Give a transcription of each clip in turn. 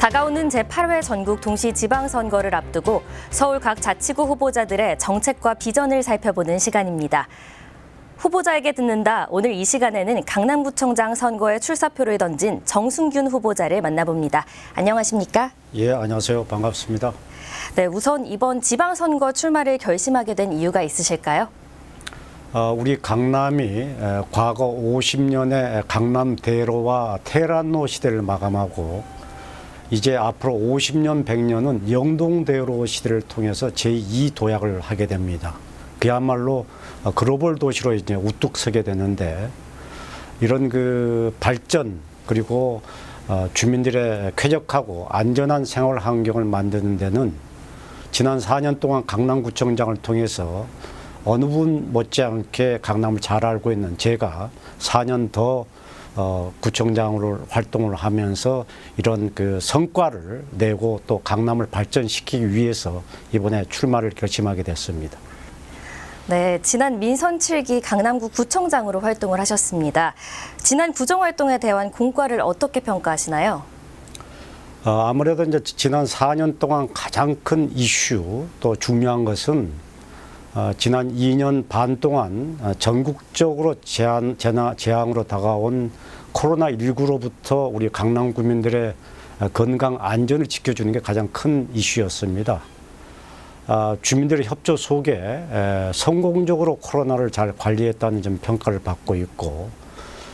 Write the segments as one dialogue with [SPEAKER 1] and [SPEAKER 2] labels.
[SPEAKER 1] 다가오는 제8회 전국 동시 지방선거를 앞두고 서울 각 자치구 후보자들의 정책과 비전을 살펴보는 시간입니다. 후보자에게 듣는다. 오늘 이 시간에는 강남구청장 선거에 출사표를 던진 정순균 후보자를 만나봅니다. 안녕하십니까?
[SPEAKER 2] 예, 안녕하세요. 반갑습니다.
[SPEAKER 1] 네, 우선 이번 지방선거 출마를 결심하게 된 이유가 있으실까요?
[SPEAKER 2] 어, 우리 강남이 에, 과거 50년의 강남 대로와 테란노 시대를 마감하고 이제 앞으로 50년, 100년은 영동대로 시대를 통해서 제2 도약을 하게 됩니다. 그야말로 어, 글로벌 도시로 이제 우뚝 서게 되는데 이런 그 발전 그리고 어, 주민들의 쾌적하고 안전한 생활 환경을 만드는 데는 지난 4년 동안 강남구청장을 통해서 어느 분 못지않게 강남을 잘 알고 있는 제가 4년 더 어, 구청장으로 활동을 하면서 이런 그 성과를 내고 또 강남을 발전시키기 위해서 이번에 출마를 결심하게 됐습니다.
[SPEAKER 1] 네, 지난 민선 7기 강남구 구청장으로 활동을 하셨습니다. 지난 구정 활동에 대한 공과를 어떻게 평가하시나요?
[SPEAKER 2] 어, 아무래도 이제 지난 4년 동안 가장 큰 이슈 또 중요한 것은 어, 지난 2년 반 동안 어, 전국적으로 재앙, 재앙으로 다가온 코로나19로부터 우리 강남 구민들의 어, 건강 안전을 지켜주는 게 가장 큰 이슈였습니다. 아, 주민들의 협조 속에 에, 성공적으로 코로나를 잘 관리했다는 점 평가를 받고 있고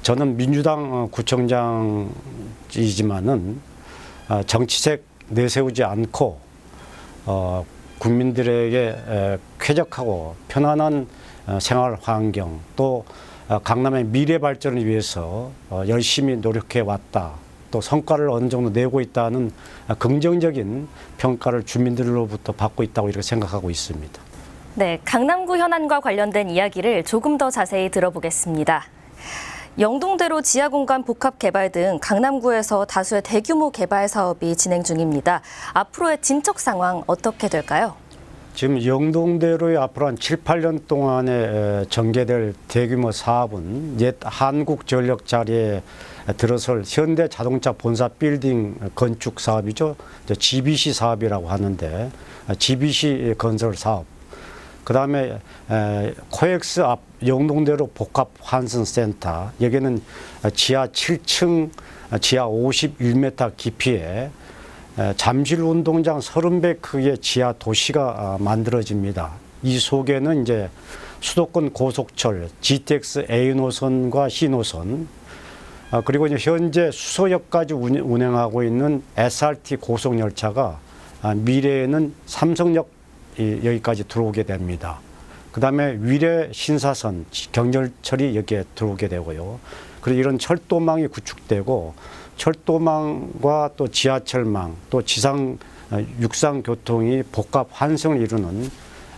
[SPEAKER 2] 저는 민주당 어, 구청장이지만은 아, 정치색 내세우지 않고 어, 국민들에게 에, 쾌적하고 편안한 어, 생활 환경 또 어, 강남의 미래 발전을 위해서 어, 열심히 노력해 왔다. 또 성과를 어느 정도 내고 있다는 아, 긍정적인 평가를 주민들로부터 받고 있다고 이렇게 생각하고 있습니다.
[SPEAKER 1] 네, 강남구 현안과 관련된 이야기를 조금 더 자세히 들어보겠습니다. 영동대로 지하공간 복합 개발 등 강남구에서 다수의 대규모 개발 사업이 진행 중입니다. 앞으로의 진척 상황 어떻게 될까요?
[SPEAKER 2] 지금 영동대로의 앞으로 한 7, 8년 동안에 에, 전개될 대규모 사업은 옛 한국전력 자리에 들어설 현대 자동차 본사 빌딩 건축 사업이죠. GBC 사업이라고 하는데 아, GBC 건설 사업. 그 다음에 에, 코엑스 앞 영동대로 복합 환승 센터 여기는 지하 7층 지하 51m 깊이에 에, 잠실 운동장 30배 크기의 지하 도시가 아, 만들어집니다. 이 속에는 이제 수도권 고속철 GTX A 노선과 C 노선 아, 그리고 이제 현재 수서역까지 운- 운행하고 있는 SRT 고속 열차가 아, 미래에는 삼성역 이- 여기까지 들어오게 됩니다. 그 다음에 위례 신사선 경전철이 여기에 들어오게 되고요. 그리고 이런 철도망이 구축되고 철도망과 또 지하철망 또 지상 어, 육상 교통이 복합 환승을 이루는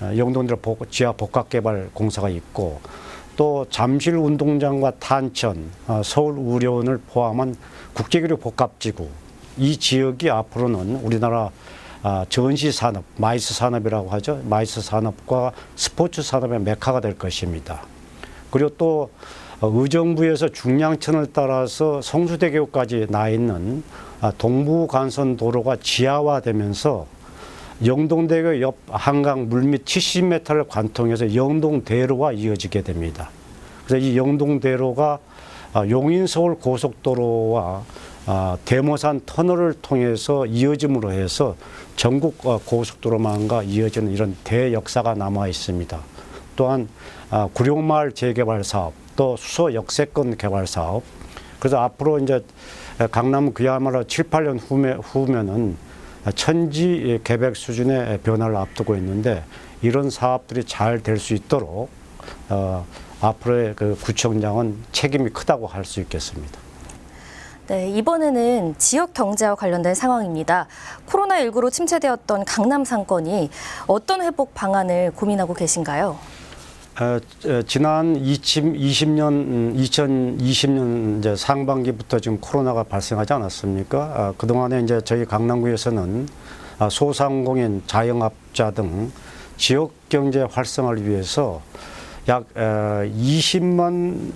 [SPEAKER 2] 어, 영동대로 복- 지하 복합 개발 공사가 있고 또 잠실 운동장과 탄천, 어, 서울 우려원을 포함한 국제교류 복합지구 이 지역이 앞으로는 우리나라 아, 전시 산업, 마이스 산업이라고 하죠. 마이스 산업과 스포츠 산업의 메카가 될 것입니다. 그리고 또 어, 의정부에서 중량천을 따라서 성수대교까지 나 있는 아, 동부간선 도로가 지하화되면서 영동대교 옆 한강 물밑 70m를 관통해서 영동대로가 이어지게 됩니다. 그래서 이 영동대로가 아, 용인서울 고속도로와 아, 대모산 터널을 통해서 이어짐으로 해서 전국 어, 고속도로망과 이어지는 이런 대역사가 남아 있습니다. 또한 아, 구룡마을 재개발 사업, 또 수서 역세권 개발 사업. 그래서 앞으로 이제 강남 그야말로 7, 8년 후면, 후면은 천지 계획 수준의 변화를 앞두고 있는데 이런 사업들이 잘 될 수 있도록 어, 앞으로의 그 구청장은 책임이 크다고 할 수 있겠습니다.
[SPEAKER 1] 네, 이번에는 지역 경제와 관련된 상황입니다. 코로나19로 침체되었던 강남 상권이 어떤 회복 방안을 고민하고 계신가요?
[SPEAKER 2] 어, 어, 지난 2020년, 2020년 이제 상반기부터 지금 코로나가 발생하지 않았습니까? 아, 그동안에 이제 저희 강남구에서는 아, 소상공인, 자영업자 등 지역 경제 활성화를 위해서 약 어, 20만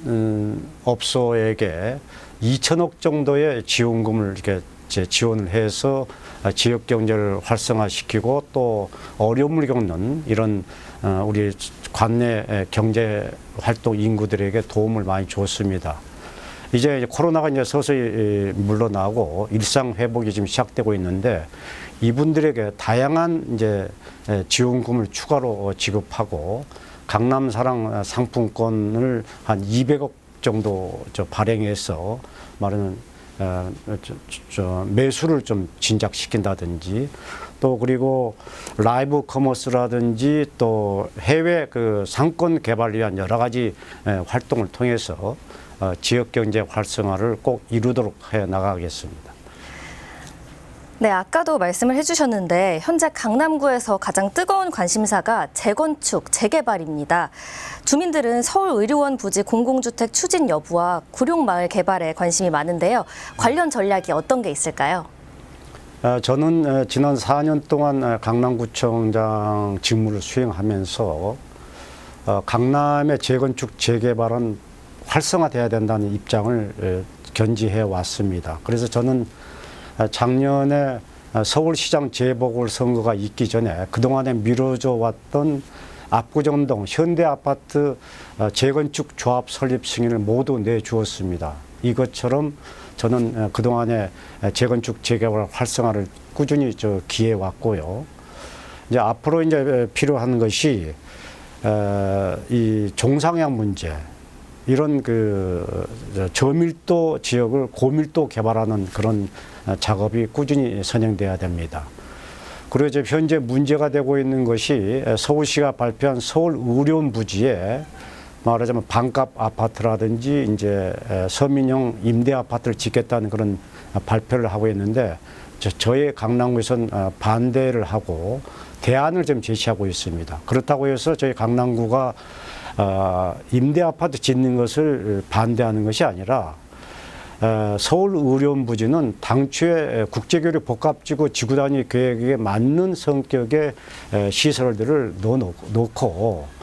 [SPEAKER 2] 음, 업소에게 2천억 정도의 지원금을 이렇게 제 지원을 해서 어, 지역 경제를 활성화시키고 또 어려움을 겪는 이런 어, 우리 관내 경제 활동 인구들에게 도움을 많이 줬습니다. 이제 코로나가 이제 서서히 물러나고 일상 회복이 지금 시작되고 있는데 이분들에게 다양한 이제 지원금을 추가로 지급하고 강남 사랑 상품권을 한 200억 정도 저 발행해서 말하는 어, 저, 저 매수를 좀 진작시킨다든지 또 그리고 라이브 커머스라든지 또 해외 그 상권 개발을 위한 여러 가지 에, 활동을 통해서 어, 지역 경제 활성화를 꼭 이루도록 해 나가겠습니다.
[SPEAKER 1] 네, 아까도 말씀을 해주셨는데 현재 강남구에서 가장 뜨거운 관심사가 재건축, 재개발입니다. 주민들은 서울의료원 부지 공공주택 추진 여부와 구룡마을 개발에 관심이 많은데요. 관련 전략이 어떤 게 있을까요?
[SPEAKER 2] 어, 저는 어, 지난 4년 동안 어, 강남구청장 직무를 수행하면서 어, 강남의 재건축 재개발은 활성화돼야 된다는 입장을 에, 견지해 왔습니다. 그래서 저는 어, 작년에 어, 서울시장 재보궐 선거가 있기 전에 그동안에 미뤄져 왔던 압구정동 현대아파트 어, 재건축 조합 설립 승인을 모두 내주었습니다. 이것처럼 저는 어, 그동안에 재건축 재개발 활성화를 꾸준히 저 기해 왔고요. 이제 앞으로 이제 필요한 것이 어, 이 종상향 문제 이런 그 저, 저밀도 지역을 고밀도 개발하는 그런 어, 작업이 꾸준히 선행돼야 됩니다. 그리고 이제 현재 문제가 되고 있는 것이 서울시가 발표한 서울 의료원 부지에 말하자면 반값 아파트라든지 이제 서민형 임대 아파트를 짓겠다는 그런 발표를 하고 있는데 저, 저희 강남구에서는 어, 반대를 하고 대안을 좀 제시하고 있습니다. 그렇다고 해서 저희 강남구가 어, 임대 아파트 짓는 것을 반대하는 것이 아니라 어, 서울 의료원 부지는 당초에 국제교류 복합지구 지구 단위 계획에 맞는 성격의 에, 시설들을 넣어놓고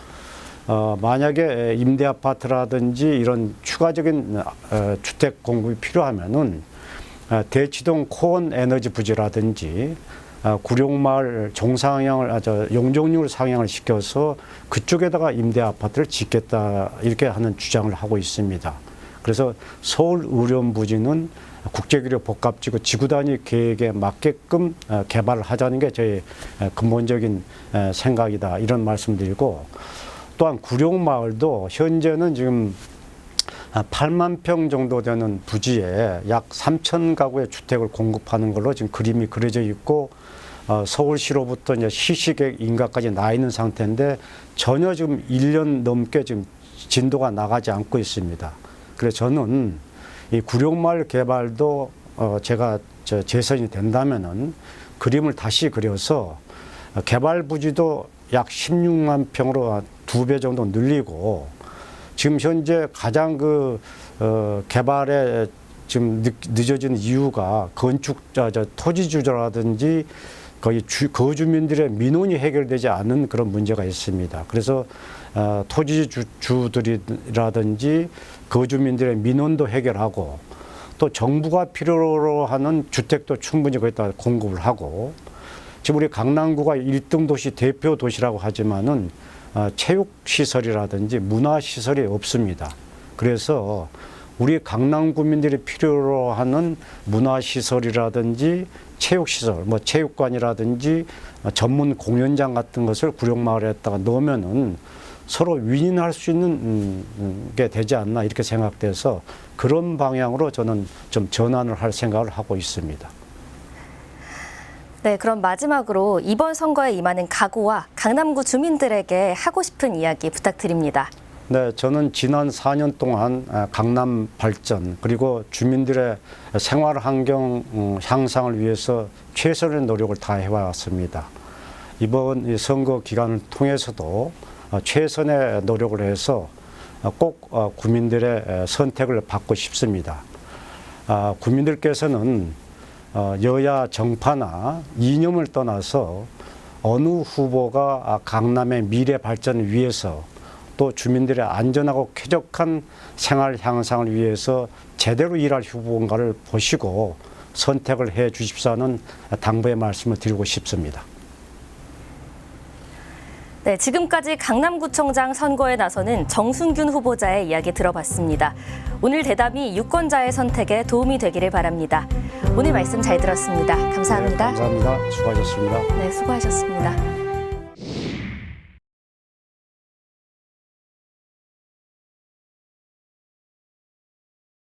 [SPEAKER 2] 어, 만약에 임대 아파트라든지 이런 추가적인 어, 주택 공급이 필요하면은 어, 대치동 코온 에너지 부지라든지 어, 구룡마을 종상향을 아, 저 용적률 상향을 시켜서 그쪽에다가 임대 아파트를 짓겠다 이렇게 하는 주장을 하고 있습니다. 그래서 서울 의료원 부지는 국제기류 복합지구 지구 단위 계획에 맞게끔 어, 개발을 하자는 게 저희 에, 근본적인 에, 생각이다 이런 말씀드리고 또한 구룡마을도 현재는 지금 8만 평 정도 되는 부지에 약 3천 가구의 주택을 공급하는 걸로 지금 그림이 그려져 있고 어, 서울시로부터 이제 시시계획 인가까지 나 있는 상태인데 전혀 지금 1년 넘게 지금 진도가 나가지 않고 있습니다. 그래서 저는 이 구룡마을 개발도 어, 제가 저 재선이 된다면은 그림을 다시 그려서 어, 개발 부지도 약 16만 평으로 두 배 정도 늘리고 지금 현재 가장 그 어, 개발에 지금 늦, 늦어진 이유가 건축자 저 토지주저라든지 거의 주, 거주민들의 민원이 해결되지 않은 그런 문제가 있습니다. 그래서 어, 토지주들이라든지 거주민들의 민원도 해결하고 또 정부가 필요로 하는 주택도 충분히 거기다 공급을 하고 지금 우리 강남구가 1등 도시 대표 도시라고 하지만은 어, 체육 시설이라든지 문화 시설이 없습니다. 그래서 우리 강남 구민들이 필요로 하는 문화 시설이라든지 체육 시설, 뭐 체육관이라든지 어, 전문 공연장 같은 것을 구룡마을에다가 넣으면은 서로 윈윈할 수 있는 음, 음, 게 되지 않나 이렇게 생각돼서 그런 방향으로 저는 좀 전환을 할 생각을 하고 있습니다.
[SPEAKER 1] 네, 그럼 마지막으로 이번 선거에 임하는 각오와 강남구 주민들에게 하고 싶은 이야기 부탁드립니다.
[SPEAKER 2] 네, 저는 지난 4년 동안 아, 강남 발전 그리고 주민들의 생활 환경 음, 향상을 위해서 최선의 노력을 다해 왔습니다. 이번 이 선거 기간을 통해서도 어, 최선의 노력을 해서 어, 꼭 어, 국민들의 에, 선택을 받고 싶습니다. 아, 국민들께서는 어, 여야 정파나 이념을 떠나서 어느 후보가 아, 강남의 미래 발전을 위해서 또 주민들의 안전하고 쾌적한 생활 향상을 위해서 제대로 일할 후보인가를 보시고 선택을 해 주십사는 당부의 말씀을 드리고 싶습니다.
[SPEAKER 1] 네, 지금까지 강남구청장 선거에 나서는 정순균 후보자의 이야기 들어봤습니다. 오늘 대담이 유권자의 선택에 도움이 되기를 바랍니다. 오늘 말씀 잘 들었습니다. 감사합니다.
[SPEAKER 2] 감사합니다. 수고하셨습니다.
[SPEAKER 1] 네, 수고하셨습니다.